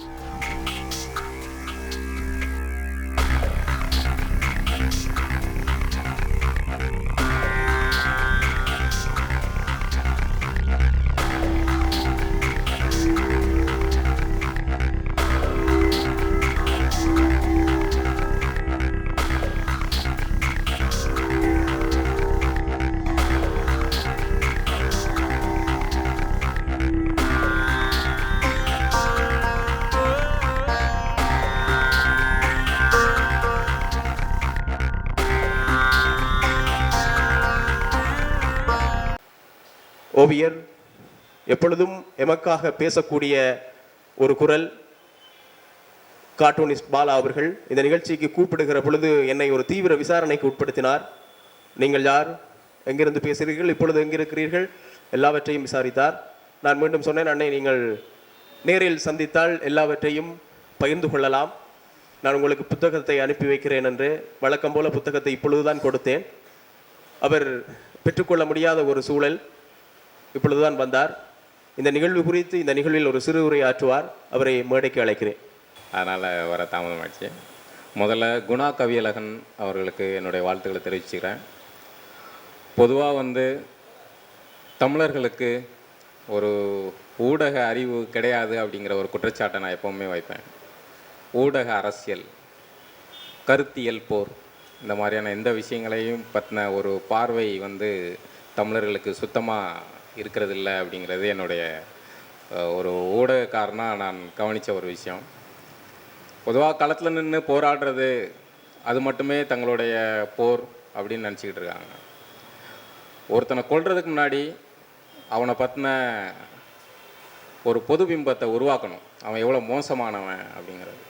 you ஓவியர் எப்பொழுதும் எமக்காக பேசக்கூடிய ஒரு குரல் கார்ட்டூனிஸ்ட் பாலா அவர்கள் இந்த நிகழ்ச்சிக்கு கூப்பிடுகிற பொழுது என்னை ஒரு தீவிர விசாரணைக்கு உட்படுத்தினார். நீங்கள் யார்? எங்கிருந்து பேசுகிறீர்கள்? இப்பொழுது எங்கிருக்கிறீர்கள்? எல்லாவற்றையும் விசாரித்தார். நான் மீண்டும் சொன்னேன் அன்னை நீங்கள் நேரில் சந்தித்தால் எல்லாவற்றையும் பகிர்ந்து கொள்ளலாம். நான் உங்களுக்கு புத்தகத்தை அனுப்பி வைக்கிறேன் என்று வழக்கம் போல புத்தகத்தை இப்பொழுதுதான் கொடுத்தேன். அவர் பெற்றுக்கொள்ள முடியாத ஒரு சூழல். இப்பொழுதுதான் வந்தார். இந்த நிகழ்வு குறித்து இந்த நிகழ்வில் ஒரு சிறு உரை ஆற்றுவார் அவரை மேடைக்கு அழைக்கிறேன். அதனால் வர தாமதமாச்சு. முதல்ல குணா கவியழகன் அவர்களுக்கு என்னுடைய வாழ்த்துக்களை தெரிவிச்சுக்கிறேன். பொதுவாக வந்து தமிழர்களுக்கு ஒரு ஊடக அறிவு கிடையாது அப்படிங்கிற ஒரு குற்றச்சாட்டை நான் எப்போவுமே வைப்பேன். ஊடக அரசியல் கருத்தியல் போர் இந்த மாதிரியான எந்த விஷயங்களையும் பற்றின ஒரு பார்வை வந்து தமிழர்களுக்கு சுத்தமாக இருக்கிறதில்ல அப்படிங்கிறது என்னுடைய ஒரு ஊடகக்காரனாக நான் கவனித்த ஒரு விஷயம். பொதுவாக களத்தில் நின்று போராடுறது அது மட்டுமே தங்களுடைய போர் அப்படின்னு நினச்சிக்கிட்டு இருக்காங்க. ஒருத்தனை கொள்றதுக்கு முன்னாடி அவனை பற்றின ஒரு பொது பிம்பத்தை உருவாக்கணும். அவன் எவ்வளோ மோசமானவன் அப்படிங்கிறது.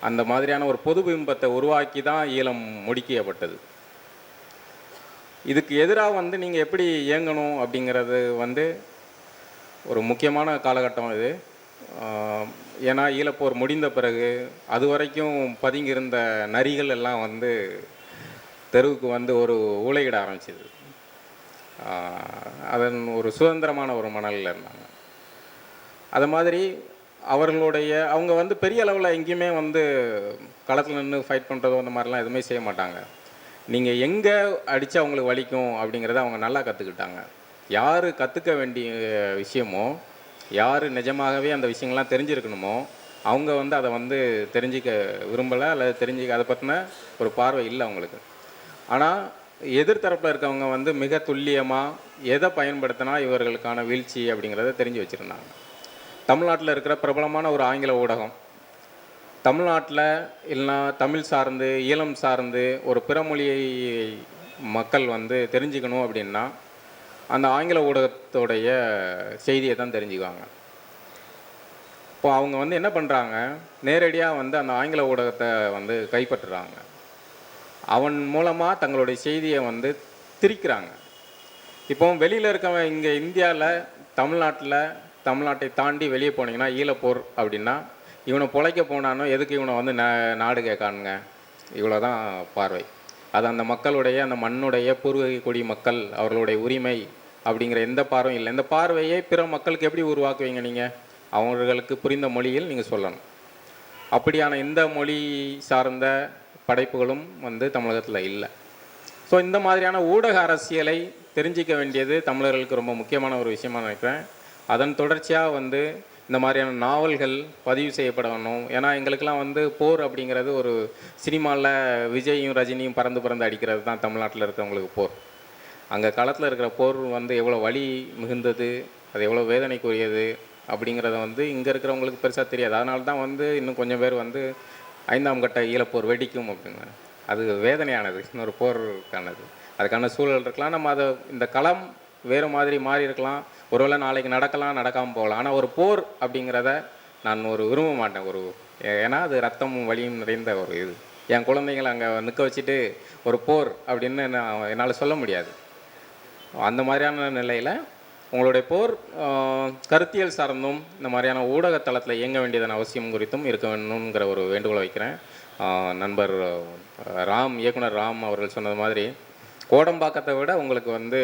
அந்த மாதிரியான ஒரு பொது பிம்பத்தை உருவாக்கி தான் ஈழம் முடிக்கப்பட்டது இதுக்கு எதிராக வந்து நீங்கள் எப்படி இயங்கணும் அப்படிங்கிறது வந்து ஒரு முக்கியமான காலகட்டம் இது. ஏன்னா ஈழப்போர் முடிந்த பிறகு அது வரைக்கும் பதுங்கியிருந்த நரிகள் எல்லாம் வந்து தெருவுக்கு வந்து ஒரு ஊழையிட ஆரம்பிச்சிது. அதன் ஒரு சுதந்திரமான ஒரு மணலில் இருந்தாங்க. அது மாதிரி அவர்களுடைய அவங்க வந்து பெரிய அளவில் எங்கேயுமே வந்து களத்தில் நின்று ஃபைட் பண்ணுறதோ அந்த மாதிரிலாம் எதுவுமே செய்ய மாட்டாங்க. நீங்கள் எங்கே அடித்தா அவங்களுக்கு வலிக்கும் அப்படிங்கிறத அவங்க நல்லா கற்றுக்கிட்டாங்க யார் கற்றுக்க வேண்டிய விஷயமோ யார் நிஜமாகவே அந்த விஷயங்கள்லாம் தெரிஞ்சிருக்கணுமோ அவங்க வந்து அதை வந்து தெரிஞ்சிக்க விரும்பலை அல்லது தெரிஞ்சிக்க அதை பற்றின ஒரு பார்வை இல்லை அவங்களுக்கு. ஆனால் எதிர்த்தரப்பில் இருக்கவங்க வந்து மிக துல்லியமாக எதை பயன்படுத்தினா இவர்களுக்கான வீழ்ச்சி அப்படிங்கிறத தெரிஞ்சு வச்சுருந்தாங்க. தமிழ்நாட்டில் இருக்கிற பிரபலமான ஒரு ஆங்கில ஊடகம் தமிழ்நாட்டில் இல்லைனா தமிழ் சார்ந்து ஈழம் சார்ந்து ஒரு பிற மொழியை மக்கள் வந்து தெரிஞ்சுக்கணும் அப்படின்னா அந்த ஆங்கில ஊடகத்தோடைய செய்தியை தான் தெரிஞ்சுக்குவாங்க. இப்போ அவங்க வந்து என்ன பண்ணுறாங்க நேரடியாக வந்து அந்த ஆங்கில ஊடகத்தை வந்து கைப்பற்றுறாங்க. அவன் மூலமாக தங்களுடைய செய்தியை வந்து திரிக்கிறாங்க. இப்போ வெளியில் இருக்கவன் இங்கே இந்தியாவில் தமிழ்நாட்டில் தமிழ்நாட்டை தாண்டி வெளியே போனீங்கன்னா ஈழப்போர் அப்படின்னா இவனை பிழைக்க போனானோ எதுக்கு இவனை வந்து நா நாடு கேட்கானுங்க? இவ்வளோ தான் பார்வை. அது அந்த மக்களுடைய அந்த மண்ணுடைய பூர்வீக குடி மக்கள் அவர்களுடைய உரிமை அப்படிங்கிற எந்த பார்வையும் இல்லை. இந்த பார்வையை பிற மக்களுக்கு எப்படி உருவாக்குவீங்க நீங்கள் அவர்களுக்கு புரிந்த மொழியில் நீங்கள் சொல்லணும். அப்படியான எந்த மொழி சார்ந்த படைப்புகளும் வந்து தமிழகத்தில் இல்லை. ஸோ இந்த மாதிரியான ஊடக அரசியலை தெரிஞ்சிக்க வேண்டியது தமிழர்களுக்கு ரொம்ப முக்கியமான ஒரு விஷயமா நினைக்கிறேன். அதன் தொடர்ச்சியாக வந்து இந்த மாதிரியான நாவல்கள் பதிவு செய்யப்படணும் ஏன்னா எங்களுக்கெல்லாம் வந்து போர் அப்படிங்கிறது ஒரு சினிமாவில் விஜயும் ரஜினியும் பறந்து பறந்து அடிக்கிறது தான் தமிழ்நாட்டில் இருக்கிறவங்களுக்கு போர். அங்கே களத்தில் இருக்கிற போர் வந்து எவ்வளோ வலி மிகுந்தது அது எவ்வளோ வேதனைக்குரியது அப்படிங்கிறத வந்து இங்கே இருக்கிறவங்களுக்கு பெருசாக தெரியாது. அதனால தான் வந்து இன்னும் கொஞ்சம் பேர் வந்து ஐந்தாம் கட்ட ஈழப்போர் வெடிக்கும் அப்படிங்க அது வேதனையானது இன்னொரு போருக்கானது. அதுக்கான சூழல் இருக்கலாம். நம்ம அதை இந்த களம் வேறு மாதிரி மாறி இருக்கலாம். ஒருவேளை நாளைக்கு நடக்கலாம் நடக்காமல் போகலாம். ஆனால் ஒரு போர் அப்படிங்கிறத நான் ஒரு விரும்ப மாட்டேன். ஒரு ஏன்னா அது ரத்தமும் வலியும் நிறைந்த ஒரு இது. என் குழந்தைங்களை அங்கே நிற்க வச்சுட்டு ஒரு போர் அப்படின்னு நான் என்னால் சொல்ல முடியாது. அந்த மாதிரியான நிலையில் உங்களுடைய போர் கருத்தியல் சார்ந்தும் இந்த மாதிரியான ஊடக தளத்தில் இயங்க வேண்டியதன் அவசியம் குறித்தும் இருக்க வேணுங்கிற ஒரு வேண்டுகோளை வைக்கிறேன். நண்பர் ராம் இயக்குனர் ராம் அவர்கள் சொன்னது மாதிரி கோடம்பாக்கத்தை விட உங்களுக்கு வந்து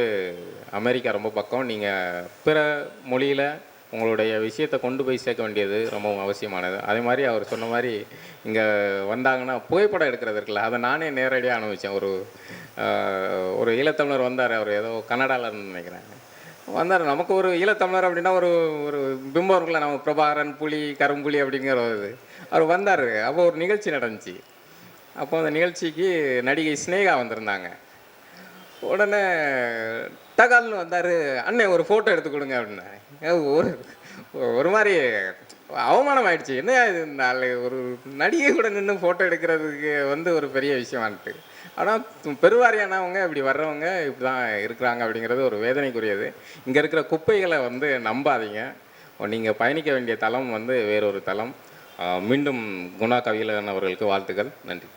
அமெரிக்கா ரொம்ப பக்கம். நீங்கள் பிற மொழியில் உங்களுடைய விஷயத்தை கொண்டு போய் சேர்க்க வேண்டியது ரொம்பவும் அவசியமானது. அதே மாதிரி அவர் சொன்ன மாதிரி இங்கே வந்தாங்கன்னா புகைப்படம் எடுக்கிறது இருக்குல்ல அதை நானே நேரடியாக அனுபவித்தேன் ஒரு ஒரு ஈழத்தமிழர் வந்தார் அவர் ஏதோ கன்னடாவில் நினைக்கிறேன். வந்தார். நமக்கு ஒரு ஈழத்தமிழர் அப்படின்னா ஒரு ஒரு பிம்பம் இருக்குல்ல நம்ம பிரபாகரன் புலி கரும்புலி அப்படிங்கிற ஒரு இது. அவர் வந்தார். அப்போ ஒரு நிகழ்ச்சி நடந்துச்சு. அப்போ அந்த நிகழ்ச்சிக்கு நடிகை சினேகா வந்திருந்தாங்க. உடனே டகால்னு வந்தார். அண்ணே ஒரு ஃபோட்டோ எடுத்து கொடுங்க அப்படின்னாரு ஒரு ஒரு மாதிரி அவமானம் ஆயிடுச்சு. என்ன இது? நாலு ஒரு நடிகை கூட நின்று ஃபோட்டோ எடுக்கிறதுக்கு வந்து ஒரு பெரிய விஷயமான்ட்டு. ஆனால் பெருவாரியானவங்க இப்படி வர்றவங்க இப்படி தான் இருக்கிறாங்க அப்படிங்கிறது ஒரு வேதனைக்குரியது. இங்கே இருக்கிற குப்பைகளை வந்து நம்பாதீங்க. நீங்கள் பயணிக்க வேண்டிய தளம் வந்து வேறொரு தளம் மீண்டும் குணா கவியலன் அவர்களுக்கு வாழ்த்துக்கள். நன்றி.